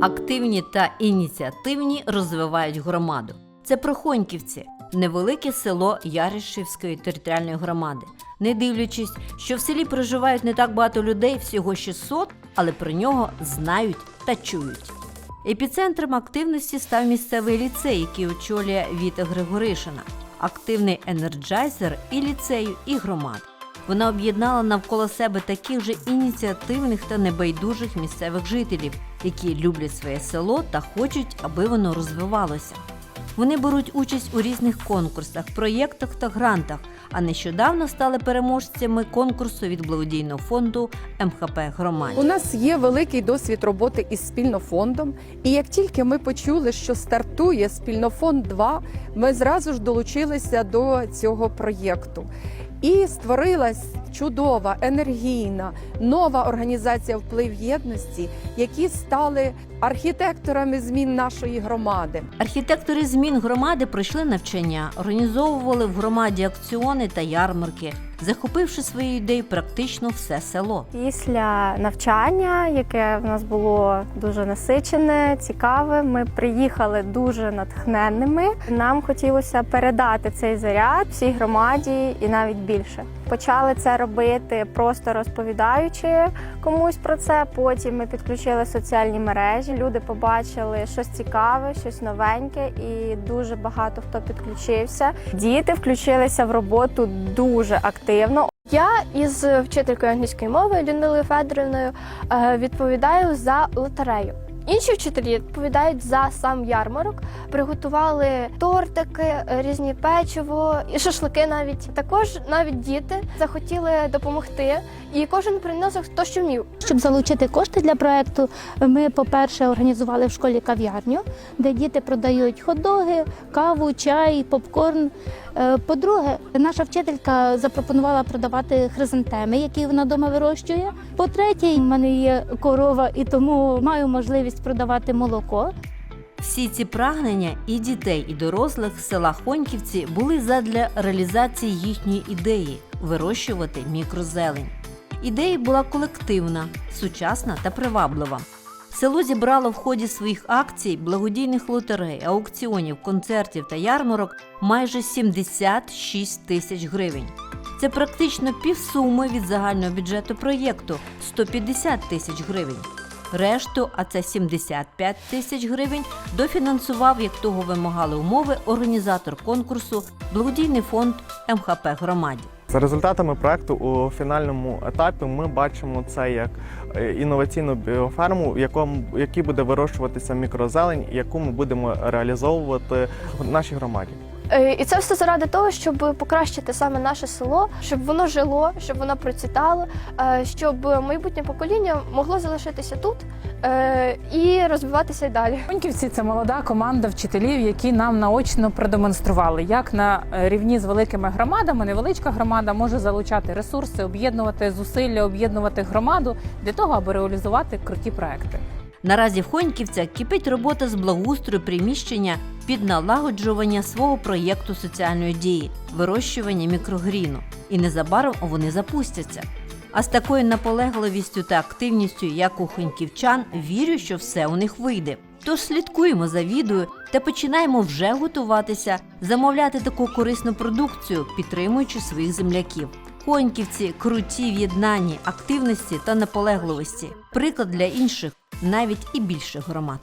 Активні та ініціативні розвивають громаду. Це Прохоньківці, невелике село Яришівської територіальної громади. Не дивлячись, що в селі проживають не так багато людей, всього 600, але про нього знають та чують. Епіцентром активності став місцевий ліцей, який очолює Віта Григоришина, активний енерджайзер і ліцею, і громад. Вона об'єднала навколо себе таких же ініціативних та небайдужих місцевих жителів, які люблять своє село та хочуть, аби воно розвивалося. Вони беруть участь у різних конкурсах, проєктах та грантах, а нещодавно стали переможцями конкурсу від благодійного фонду МХП Громаді. У нас є великий досвід роботи із спільнофондом. І як тільки ми почули, що стартує спільнофонд 2, ми зразу ж долучилися до цього проєкту. І створилась чудова, енергійна, нова організація вплив єдності, які стали архітекторами змін нашої громади. Архітектори змін громади пройшли навчання, організовували в громаді акціони та ярмарки, захопивши своєю ідеєю практично все село. Після навчання, яке в нас було дуже насичене, цікаве, ми приїхали дуже натхненними. Нам хотілося передати цей заряд всій громаді і навіть більше. Почали це робити просто розповідаючи комусь про це. Потім ми підключили соціальні мережі. Люди побачили щось цікаве, щось новеньке, і дуже багато хто підключився. Діти включилися в роботу дуже активно. Я із вчителькою англійської мови Людмилою Федорівною е, відповідаю за лотерею. Інші вчителі відповідають за сам ярмарок, приготували тортики, різні печиво і шашлики навіть. Також навіть діти захотіли допомогти, і кожен приносив хто що вмів. Щоб залучити кошти для проекту, ми, по-перше, організували в школі кав'ярню, де діти продають хот-доги, каву, чай, попкорн. Е, По-друге, наша вчителька запропонувала продавати хризантеми, які вона вдома вирощує. По-третє, в мене є корова, і тому маю можливість продавати молоко. Всі ці прагнення і дітей, і дорослих села Хоньківці були задля реалізації їхньої ідеї вирощувати мікрозелень. Ідея була колективна, сучасна та приваблива. Село зібрало в ході своїх акцій, благодійних лотерей, аукціонів, концертів та ярмарок майже 76 тисяч гривень. Це практично півсуми від загального бюджету проєкту 150 тисяч гривень. Решту, а це 75 тисяч гривень, дофінансував, як того вимагали умови, організатор конкурсу, благодійний фонд МХП громаді. За результатами проекту у фінальному етапі ми бачимо це як е, інноваційну біоферму, в якому якій буде вирощуватися мікрозелень, яку ми будемо реалізовувати в нашій громаді. Е, І це все заради того, щоб покращити саме наше село, щоб воно жило, щоб воно процвітало, е, щоб майбутнє покоління могло залишитися тут е, і розвиватися й далі. Фоньківці це молода команда вчителів, які нам наочно продемонстрували, як на рівні з великими громадами невеличка громада може залучати ресурси, об'єднувати зусилля, об'єднувати громаду для того, аби реалізувати круті проекти. Наразі в Хоньківцях кипить робота з благоустрою приміщення під налагоджування свого проєкту соціальної дії вирощування мікрогріну. І незабаром вони запустяться. А з такою наполегливістю та активністю, як у хоньківчан, вірю, що все у них вийде. Тож слідкуємо за відео та починаємо вже готуватися замовляти таку корисну продукцію, підтримуючи своїх земляків. Хоньківці круті в єднанні, активності та наполегливості. Приклад для інших, навіть і більших громад.